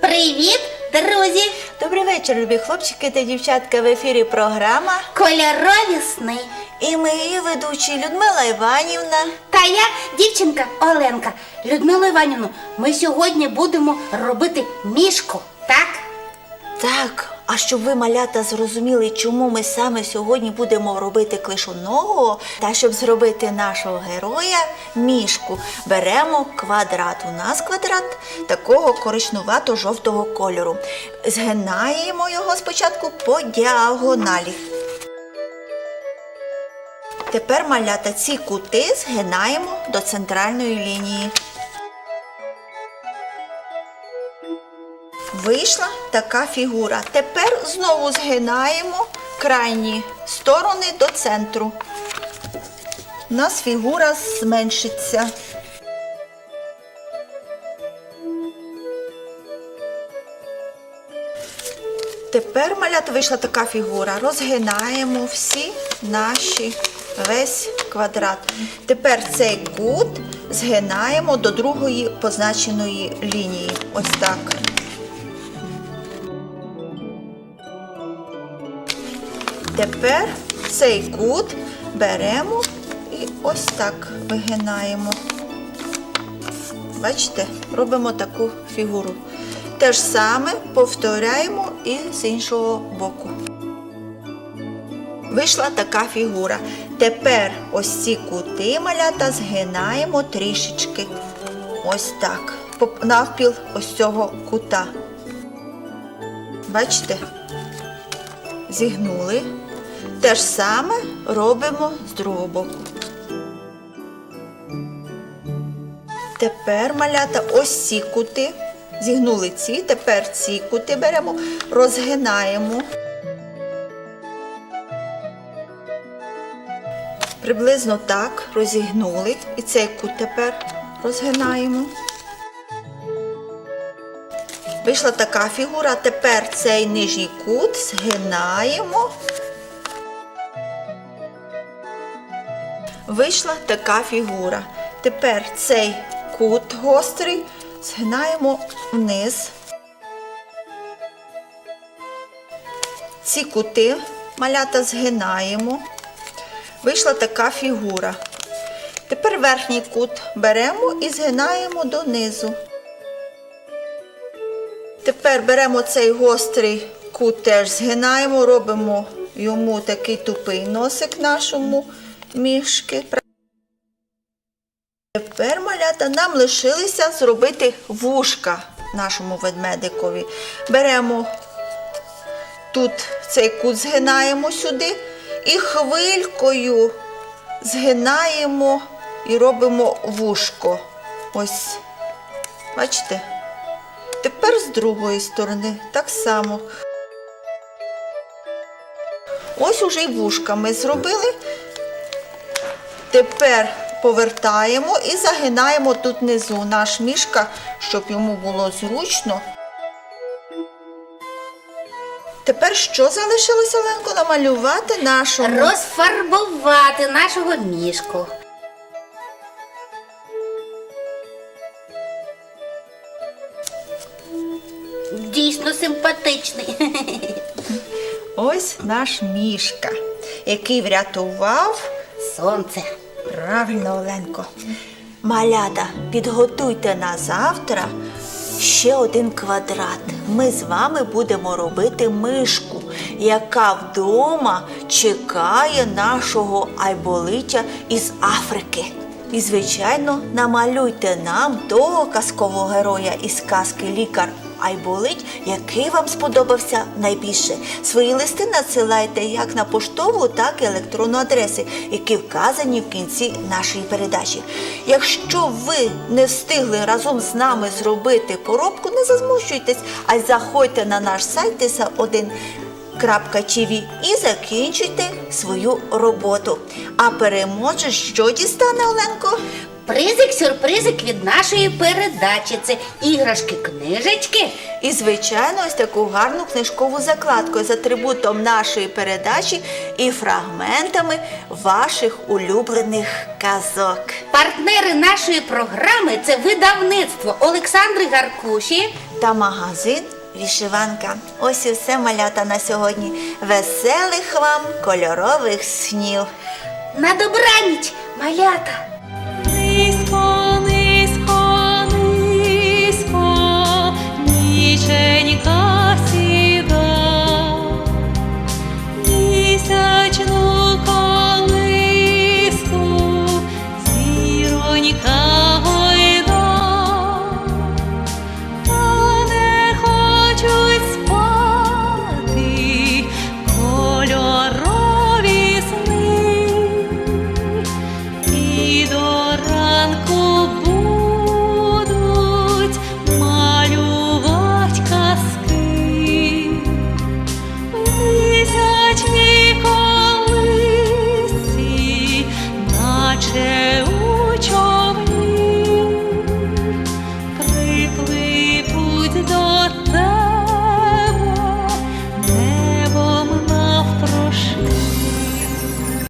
Привіт, друзі! Добрий вечір, любі хлопчики та дівчатка. В ефірі програма. Кольорові сни. І ми її ведучі Людмила Іванівна. Та я, дівчинка Оленка. Людмила Іванівна, ми сьогодні будемо робити мішку, так? Так, а щоб ви, малята, зрозуміли, чому ми саме сьогодні будемо робити клишоного, та щоб зробити нашого героя мішку, беремо квадрат. У нас квадрат такого коричнувато-жовтого кольору. Згинаємо його спочатку по діагоналі. Тепер малята ці кути згинаємо до центральної лінії. Вийшла така фігура. Тепер знову згинаємо крайні сторони до центру. У нас фігура зменшиться. Тепер малята вийшла така фігура. Розгинаємо всі наші весь квадрат. Тепер цей кут згинаємо до другої позначеної лінії. Ось так. Тепер цей кут беремо і ось так вигинаємо. Бачите, робимо таку фігуру. Те ж саме повторяємо і з іншого боку. Вийшла така фігура. Тепер ось ці кути малята згинаємо трішечки. Ось так. Навпіл ось цього кута. Бачите? Зігнули. Те ж саме робимо з другого боку. Тепер малята ось ці кути. Зігнули ці, тепер ці кути беремо, розгинаємо. Приблизно так розігнули. І цей кут тепер розгинаємо. Вийшла така фігура. Тепер цей нижній кут згинаємо. Вийшла така фігура. Тепер цей кут гострий згинаємо вниз. Ці кути малята згинаємо. Вийшла така фігура. Тепер верхній кут беремо і згинаємо донизу. Тепер беремо цей гострий кут, теж згинаємо, робимо йому такий тупий носик нашому мішки. Тепер, малята, нам лишилося зробити вушка нашому ведмедикові. Беремо тут цей кут згинаємо сюди і хвилькою згинаємо і робимо вушко. Ось, бачите? Тепер з другої сторони так само. Ось уже й вушка ми зробили. Тепер повертаємо і загинаємо тут внизу наш мішка, щоб йому було зручно. Тепер що залишилося, Оленко, намалювати нашому? Розфарбувати нашого мішку. Дійсно симпатичний. Ось наш мішка, який врятував Сонце. Правильно, Оленко. Малята, підготуйте на завтра ще один квадрат. Ми з вами будемо робити мишку, яка вдома чекає нашого айболиття із Африки. І, звичайно, намалюйте нам того казкового героя із казки лікар Айболить, який вам сподобався найбільше. Свої листи надсилайте як на поштову, так і електронну адреси, які вказані в кінці нашої передачі. Якщо ви не встигли разом з нами зробити поробку, не засмущуйтесь, а й заходьте на наш сайт ТИСА 1. TV і закінчуйте свою роботу. А переможець що дістане Оленко? Призик, сюрпризик від нашої передачі. Це іграшки, книжечки. І, звичайно, ось таку гарну книжкову закладку з атрибутом нашої передачі і фрагментами ваших улюблених казок. Партнери нашої програми це видавництво Олександри Гаркуші. Та магазин Вішиванка. Ось і все малята на сьогодні. Веселих вам кольорових снів. На добраніч, малята! Ніченька